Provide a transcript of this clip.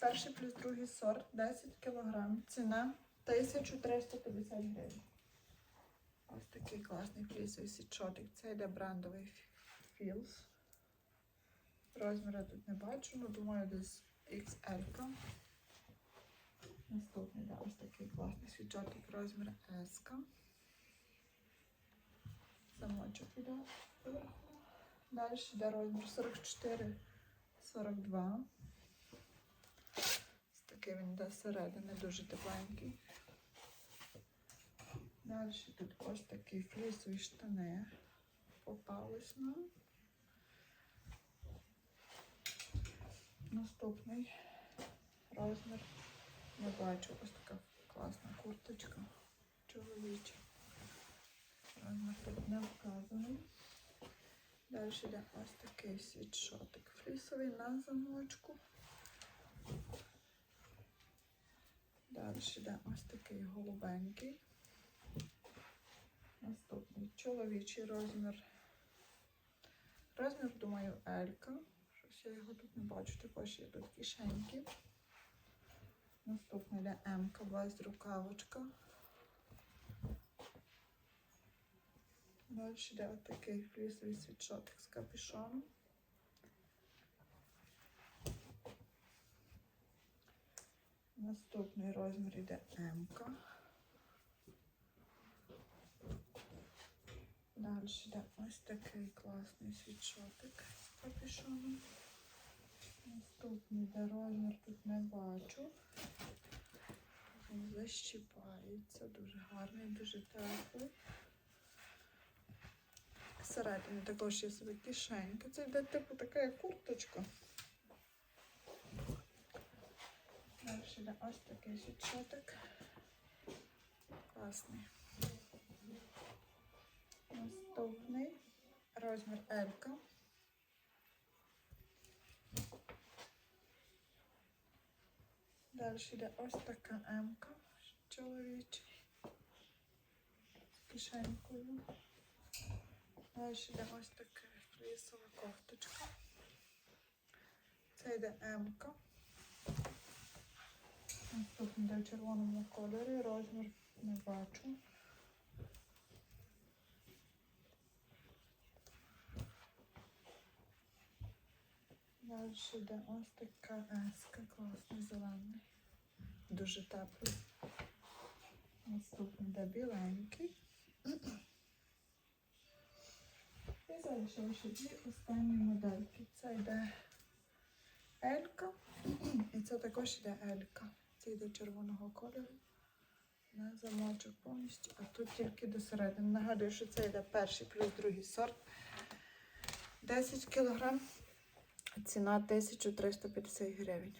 перший плюс другий сорт 10 кг. Ціна 1350 гривень. Ось такий класний флісовий січотик. Це йде брендовий філс. Розміру тут не бачу, але думаю, десь XL. Наступний да, ось такий класний свічотик розмір S. Замочок іде. Далі йде розмір 44, 42. Ось такий він йде зсередини, дуже тепленький. Далі тут ось такі флісові штани. Попались нам. Наступний розмір. Я бачу ось така класна курточка чоловіча. Розмір тут не вказаний. Далі йде ось такий світшотик флісовий на замочку. Далі йде ось такий голубенький. Наступний чоловічий розмір. Розмір, думаю, Елька. Щось я його тут не бачу, також є тут кишеньки. Наступний йде М-ка, без рукавочка. Далі йде отакий флісовий світшотик з капюшоном. Наступний розмір йде М-ка. Далі йде ось такий класний світшотик з капюшоном. Наступний йде розмір тут не бачу. Він защіпається, дуже гарний, дуже теплий. Всередині також є собі кишенька. Це йде типу така як курточка. Далі ось такий світшотик. Класний. Наступний розмір L. Далі йде ось така М чоловічий з кишенькою. Далі йде ось така флісова кофточка. Це йде М. Наступний йде в червоному кольорі, розмір не бачу. Далі йде ось така еска, класний зелений. Дуже теплий. Наступний йде біленький. І залишилося дві останні модельки. Це йде Елька. І це також йде Елька. Це йде червоного кольору. На замочок повністю, а тут тільки до середини. Нагадую, що це йде перший плюс другий сорт. 10 кг. Ціна 1350 гривень.